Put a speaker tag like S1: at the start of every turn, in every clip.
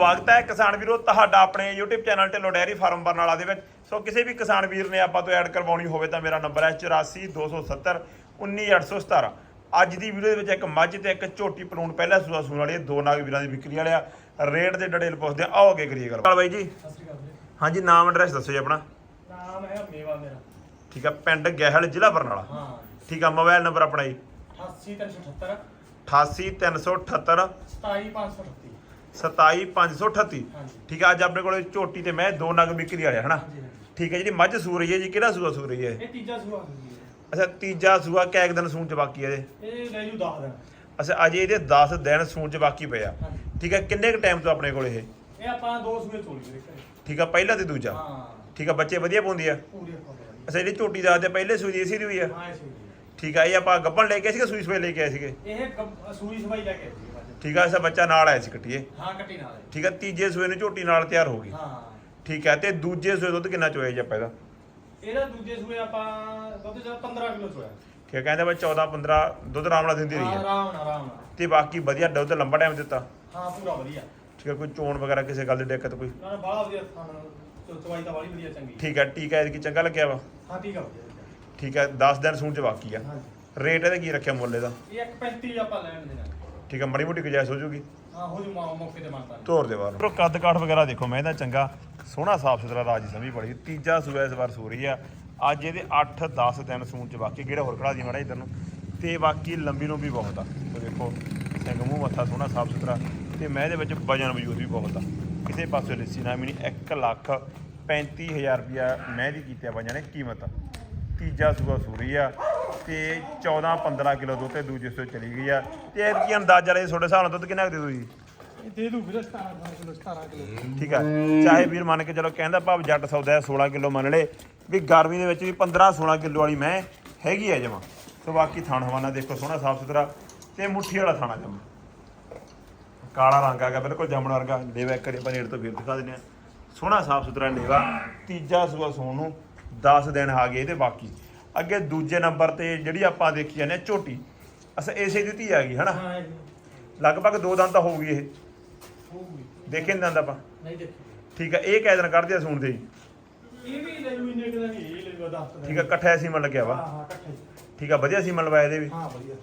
S1: ਸਵਾਗਤ ਹੈ ਕਿਸਾਨ ਵੀਰੋ ਤੁਹਾਡਾ ਆਪਣੇ YouTube channel Dhillon dairy farm Barnala ਦੇ ਵਿੱਚ। ਸੋ ਕਿਸੇ ਵੀ ਕਿਸਾਨ ਵੀਰ ਨੇ ਆਪਾਂ ਤੋਂ ਐਡ ਕਰਵਾਉਣੀ ਹੋਵੇ ਤਾਂ ਮੇਰਾ ਨੰਬਰ ਹੈ 8427 19817 ਅੱਜ ਦੀ ਵੀਡੀਓ ਦੇ ਵਿੱਚ ਇੱਕ ਮੱਝ ਤੇ ਇੱਕ ਝੋਟੀ ਪਲੂਣ ਪਹਿਲਾ ਸੂਆ ਸੂਣ ਵਾਲੀ ਦੋ ਨਾਗ ਵੀਰਾਂ ਦੀ ਵਿਕਰੀ ਵਾਲਿਆ ਰੇਟ ਦੇ ਡਿਟੇਲ ਪੁੱਛਦੇ ਆ। ਆਓ ਅੱਗੇ ਕਰੀਏ ਗੱਲ। ਚਲ ਬਾਈ ਜੀ।
S2: ਸਤਿ ਸ਼੍ਰੀ ਅਕਾਲ ਵੀਰੇ।
S1: ਹਾਂਜੀ ਨਾਮ ਐਡਰੈਸ ਦੱਸੋ ਜੀ ਆਪਣਾ।
S2: ਨਾਮ ਹੈ ਮੇਵਾ ਮੇਰਾ।
S1: ਠੀਕ ਆ ਪਿੰਡ ਗਹਿਲ ਜ਼ਿਲ੍ਹਾ ਬਰਨਾਲਾ।
S2: ਹਾਂ।
S1: ਠੀਕ ਆ ਮੋਬਾਈਲ ਨੰਬਰ ਆਪਣਾ ਜੀ।
S2: 88378
S1: 88378
S2: 27538
S1: 27538
S2: ਹਾਂਜੀ।
S1: ਠੀਕ ਆ ਅੱਜ ਆਪਣੇ ਕੋਲ ਝੋਟੀ ਤੇ ਮੈਂ ਦੋ ਨਗ ਵਿਕਰੀ ਵਾਲਿਆ ਹਨਾ। ਠੀਕ ਹੈ ਜਿਹੜੀ ਮੱਝ ਸੂ ਰਹੀ ਹੈ ਜੀ ਕਿਹੜਾ ਸੂਆ ਸੂ ਰਹੀ ਹੈ?
S2: ਇਹ ਤੀਜਾ ਸੂਆ ਹੈ।
S1: ਅੱਛਾ ਤੀਜਾ ਸੂਆ ਕੈਕ ਦਿਨ ਸੂਣ ਚ ਬਾਕੀ ਹੈ ਇਹਦੇ
S2: ਇਹ ਲੈ ਜੂ 10 ਦਿਨ।
S1: ਅੱਛਾ ਅਜੇ ਇਹਦੇ 10 ਦਿਨ ਸੂਣ ਚ ਬਾਕੀ ਪਿਆ ਠੀਕ ਹੈ ਕਿੰਨੇ ਕ ਟਾਈਮ ਤੋਂ ਆਪਣੇ ਕੋਲ ਇਹ?
S2: ਇਹ ਆਪਾਂ ਦੋ ਸੂਏ ਤੋੜੀ ਵੀਰੇ ਘਰੇ।
S1: ਠੀਕ ਆ ਪਹਿਲਾ ਤੇ ਦੂਜਾ?
S2: ਹਾਂ।
S1: ਠੀਕ ਆ ਬੱਚੇ ਵਧੀਆ ਪਾਉਂਦੀ ਆ?
S2: ਪੂਰੀ
S1: ਅੱਛਾ ਜਿਹੜੀ ਝੋਟੀ ਦਾ ਤੇ ਪਹਿਲੇ ਸੂਈ ਦੀ ਇਸੇ ਦੀ ਹੋਈ ਆ?
S2: ਹਾਂ ਸੂਈ
S1: ਠੀਕ ਆ ਇਹ ਆਪਾਂ ਗੱਬਣ ਲੈ ਕੇ ਆਏ ਸੀਗੇ ਸੂਈ ਸੂਈ ਲੈ ਕੇ ਆਏ ਸੀਗੇ?
S2: ਇਹ ਗੱਬ- ਸੂਈ ਸਵਾਈ ਲੈ ਕੇ ਆਈ ਸੀ
S1: ਠੀਕ ਆ ਐਸਾ ਬੱਚਾ ਨਾਲ ਆਇਆ ਸੀ ਕੱਟੀਏ।
S2: ਹਾਂ ਕੱਟੀ ਨਾਲ ਹੈ।
S1: ਠੀਕ ਆ ਤੀਜੇ ਸੂਏ ਨੂੰ ਝੋਟੀ ਨਾਲ ਤਿਆਰ ਹੋ ਗਈ।
S2: ਹਾਂ।
S1: ਠੀਕ ਆ ਤੇ ਦੂਜੇ ਸੂਏ ਦੁੱਧ ਕਿੰਨਾ ਚੋਇਆ ਜੀ ਆਪਾਂ ਇਹਦਾ?
S2: ਇਹਦਾ ਦੂਜੇ ਸੂਏ ਆਪਾਂ ਦੁੱਧ ਚ 15 ਕਿਲੋ ਚੋਇਆ।
S1: ਠੀਕ ਆ ਕਹਿੰਦੇ ਬਈ 14 15 ਦੁੱਧ ਆਰਾਮ ਨਾਲ ਦਿੰਦੀ ਰਹੀ
S2: ਹਾਂ
S1: ਹੈ
S2: ਆਰਾਮ ਨਾਲ ਆਰਾਮ ਨਾਲ।
S1: ਤੇ ਬਾਕੀ ਵਧੀਆ ਦੁੱਧ ਲੰਬਾ ਟਾਈਮ ਦਿੱਤਾ।
S2: ਹਾਂ ਪੂਰਾ ਵਧੀਆ।
S1: ਠੀਕ ਹੈ ਕੋਈ ਚੋਣ ਵਗੈਰਾ ਕਿਸੇ ਗੱਲ ਦੀ ਦਿੱਕਤ ਕੋਈ?
S2: ਨਾ ਬਾਹਲਾ ਵਧੀਆ ਖਾਣਾ ਚਵਾਈ ਤਾਂ ਬੜੀ ਵਧੀਆ ਚੰਗੀ।
S1: ਠੀਕ ਹੈ ਟੀਕਾ ਇਹਦੇ ਕੀ ਚੰਗਾ ਲੱਗਿਆ ਵਾ?
S2: ਹਾਂ ਠੀਕ ਆ ਵਧੀਆ
S1: ਠੀਕ ਹੈ 10 ਦਿਨ ਸੂਣ ਚ ਬਾਕੀ ਆ।
S2: ਹਾਂਜੀ।
S1: ਰੇਟ ਇਹਦਾ ਕੀ ਰੱਖਿਆ ਮੁੱਲ ਇਹਦਾ?
S2: ਇਹ 135 ਆਪਾਂ ਲੈਣ ਦੇਣਾ
S1: ਠੀਕ ਹੈ ਮੜੀ ਮੋਟੀ ਗੁਜਾਇਸ਼ ਹੋ ਜੂਗੀ
S2: ਹਾਂ ਹੋ ਜੂ ਮੌ- ਮੌਕੇ ਤੇ ਮੰਨਤਾ
S1: ਧੋਰ ਦੇ ਬਾਹਰ। ਪ੍ਰੋ ਕੱਦ ਕਾਠ ਵਗੈਰਾ ਦੇਖੋ ਮੈਂ ਇਹਦਾ ਚੰਗਾ ਸੋਹਣਾ ਸਾਫ਼ ਸੁਥਰਾ ਰਾਜੀ ਸਮੀ ਬੜੀ ਤੀਜਾ ਸੂਆ ਇਸ ਵਾਰ ਸੂ ਰਹੀ ਆ। ਅੱਜ ਇਹਦੇ 8 10 ਦਿਨ ਸੂਣ ਚ ਬਾਕੀ ਕਿਹੜਾ ਹੋਰ ਖੜਾ ਦੀ ਮਾੜਾ ਇਧਰ ਨੂੰ। ਤੇ ਬਾਕੀ ਲੰਬੀ ਨੂੰ ਵੀ ਬਹੁਤ ਆ। ਤੇ ਦੇਖੋ ਸਿੰਘ ਮੂੰਹ ਮੱਥਾ ਸੋਹਣਾ ਸਾਫ਼ ਸੁਥਰਾ। ਤੇ ਮੈਂ ਇਹਦੇ ਵਿੱਚ ਵਜਨ ਵਜੂਦ ਵੀ ਬਹੁਤ ਆ। ਕਿਸੇ ਪਾਸੇ ਲਿੱਸੀ ਨਾ ਮਿਣੀ 1 ਲੱਖ 35000 ਰੁਪਿਆ ਮੈਂ ਦੀ ਕੀਤੀ ਆ ਵਜਨ ਨੇ ਕੀਮਤ। ਤੀਜਾ ਸੂਆ ਸੂਰੀ ਆ। ਤੇ 14 15 ਕਿਲੋ ਦੁੱਧ ਤੇ ਦੂਜੇ ਸੂਏ ਚਲੀ ਗਈ ਆ। ਤੇ ਇਹ ਕੀ ਅੰਦਾਜ਼ਾ ਰਹੇ ਤੁਹਾਡੇ ਹਿਸਾਬ ਨਾਲ ਦੁੱਧ ਕਿੰਨਾ ਕੁ ਦੇ ਦੂ ਜੀ?
S2: ਇਹ ਦੇ ਦੂ ਵੀਰੇ 17 ਕਿਲੋ 17 ਕਿਲੋ।
S1: ਠੀਕ ਹੈ ਚਾਹੇ ਵੀਰ ਮੰਨ ਕੇ ਚਲੋ ਕਹਿੰਦਾ ਭਾਵ ਜੱਟ ਸੌਦਾ ਹੈ 16 ਕਿਲੋ ਮੰਨ ਲੇ। ਵੀ ਗਰਮੀ ਦੇ ਵਿੱਚ ਵੀ 15 16 ਕਿਲੋ ਵਾਲੀ ਮੈਂ ਹੈਗੀ ਆ ਜਮਾ। ਸੋ ਬਾਕੀ ਥਾਣ ਹਵਾਨਾ ਦੇਖੋ ਸੋਹਣਾ ਸਾਫ਼ ਸੁਥਰਾ ਤੇ ਮੁੱਠੀ ਵਾਲਾ ਥਾਣਾ ਜਮਾ। ਕਾਲਾ ਰੰਗ ਆਗਾ ਬਿਲਕੁਲ ਜਾਮਣ ਵਰਗਾ। ਲੇਵਾ ਇੱਕ ਵਾਰੀ ਆਪਾਂ ਨੇੜ ਤੋਂ ਫਿਰ ਦਿਖਾ ਦਿੰਦੇ ਆ। ਸੋਹਣਾ ਸਾਫ਼ ਸੁਥਰਾ ਲੇਵਾ। ਤੀਜਾ ਸੂਆ ਸੋਣ ਨੂੰ 10 ਦਿਨ ਆ ਗਏ ਤੇ ਬਾਕੀ। ਅੱਗੇ ਦੂਜੇ ਨੰਬਰ ਤੇ ਜਿਹੜੀ ਆਪਾਂ ਦੇਖੀ ਜਾਂਦੇ ਆ ਝੋਟੀ। ਅਸਾਂ ਇਸੇ ਦੀ ਧੀ ਆ ਗਈ ਹਨਾ?
S2: ਹਾਂ
S1: ਲਗਭਗ ਦੋ ਦੰਦ ਤਾਂ ਹੋਊਗੀ ਇਹ।
S2: ਹੋਊਗੀ।
S1: ਦੇਖੇ ਨੀ ਦੰਦ ਆਪਾਂ?
S2: ਨਹੀਂ ਦੇਖੀ।
S1: ਠੀਕ ਹੈ ਇਹ ਕੈ ਦਿਨ ਕੱਢਦੇ ਆ ਸੂਣ ਦੇ।
S2: ਇਹ ਵੀ ਲੈ ਇੰਨੇ ਕਿਲੋ ਨਹੀਂ ਇਹ ਲੈ 10
S1: ਠੀਕ ਹੈ ਇਕੱਠਾ ਸੀਮਨ ਲੱਗਿਆ
S2: ਹਾਂ
S1: ਵਾ।
S2: ਹਾਂ ਇਕੱਠੇ
S1: ਠੀਕ ਹੈ ਵਧੀਆ ਸੀਮਨ ਲਵਾਇਆ ਇਹਦੇ ਵੀ।
S2: ਹਾਂ ਵਧੀਆ।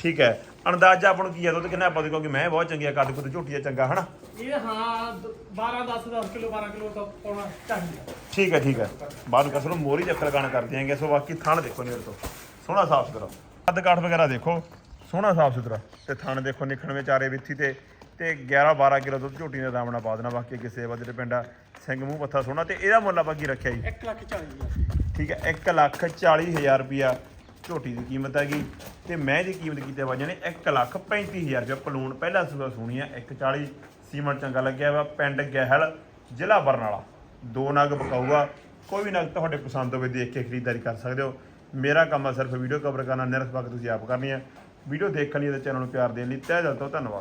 S1: ਠੀਕ ਹੈ ਅੰਦਾਜ਼ਾ ਆਪਾਂ ਨੂੰ ਕੀ ਆ ਦੁੱਧ ਕਿੰਨਾ ਆਪਾਂ ਦੇ ਕਿਉਂਕਿ ਮੈਂ ਬਹੁਤ ਚੰਗੀ ਆ ਕੱਦ ਕੁੱਦ ਝੋਟੀ ਆ ਚੰਗਾ ਹਨਾ?
S2: ਇਹ ਹਾਂ 12 10 10 ਕਿਲੋ 12 ਕਿਲੋ ਤਾਂ ਪਾਉਣਾ ਚਾਹੀਦਾ।
S1: ਠੀਕ ਹੈ ਠੀਕ ਹੈ ਬਾਅਦ ਕਸਰ ਨੂੰ ਮੋਰੀ ਚੱਕਰ ਗਾਣ ਕਰਦੇ ਆਂਗੇ ਸੋ ਬਾਕੀ ਥਣ ਦੇਖੋ ਨੇੜ ਤੋਂ। ਸੋਹਣਾ ਸਾਫ਼ ਸੁਥਰਾ। ਕੱਦ ਕਾਠ ਵਗੈਰਾ ਦੇਖੋ ਸੋਹਣਾ ਸਾਫ਼ ਸੁਥਰਾ। ਤੇ ਥਣ ਦੇਖੋ ਨਿਖਣ ਵਿੱਚ ਆਰੇ ਵਿੱਥੀ ਤੇ ਤੇ 11 12 ਕਿਲੋ ਦੁੱਧ ਝੋਟੀ ਦਾ ਦਾਮਣਾ ਪਾ ਦੇਣਾ ਬਾਕੀ ਅੱਗੇ ਸੇਵਾ ਦੇ ਪਿੰਡਾ ਸਿੰਘ ਮੂੰਹ ਪੱਥਾ ਸੋਹਣਾ ਤੇ ਇਹਦਾ ਮੁੱਲ ਆਪਾਂ ਕੀ ਰੱਖਿਆ ਜੀ?
S2: 1 ਲੱਖ 40 ਹਜ਼ਾਰ।
S1: ਠੀਕ ਹੈ 1 ਲੱਖ 40 ਹਜ਼ਾਰ ਰੁਪਿਆ ਝੋਟੀ ਦੀ ਕੀਮਤ ਹੈਗੀ। ਤੇ ਮੈਂ ਦੀ ਕੀਮਤ ਕੀਤੀ ਵਜਨ ਨੇ 1 ਲੱਖ 35 ਹਜ਼ਾਰ ਰੁਪਇਆ। ਪਲੂਣ ਪਹਿਲਾ ਸੂਆ ਸੁਣੀ ਆ 140 ਸੀਮਨ ਚੰਗਾ ਲੱਗਿਆ ਵਾ। ਪਿੰਡ ਗਹਿਲ ਜ਼ਿਲ੍ਹਾ ਬਰਨਾਲਾ। ਦੋ ਨਗ ਬਕਾਊਗਾ ਕੋਈ ਵੀ ਨਗ ਤੁਹਾਡੇ ਪਸੰਦ ਹੋਵੇ ਦੇਖ ਕੇ ਖਰੀਦਦਾਰੀ ਕਰ ਸਕਦੇ ਹੋ। ਮੇਰਾ ਕੰਮ ਆ ਸਿਰਫ ਵੀਡੀਓ ਕਵਰ ਕਰਨਾ, ਨਿਰਖ ਵਕਤ ਤੁਸੀਂ ਆਪ ਕਰਨੀ ਹੈ ਵੀਡੀਓ ਦੇਖਣ ਲਈ ਤੇ ਚੈਨਲ ਨੂੰ ਪਿਆਰ ਦੇਣ ਲਈ ਤਹਿ ਦਿਲ ਤੋਂ ਧੰਨਵਾਦ।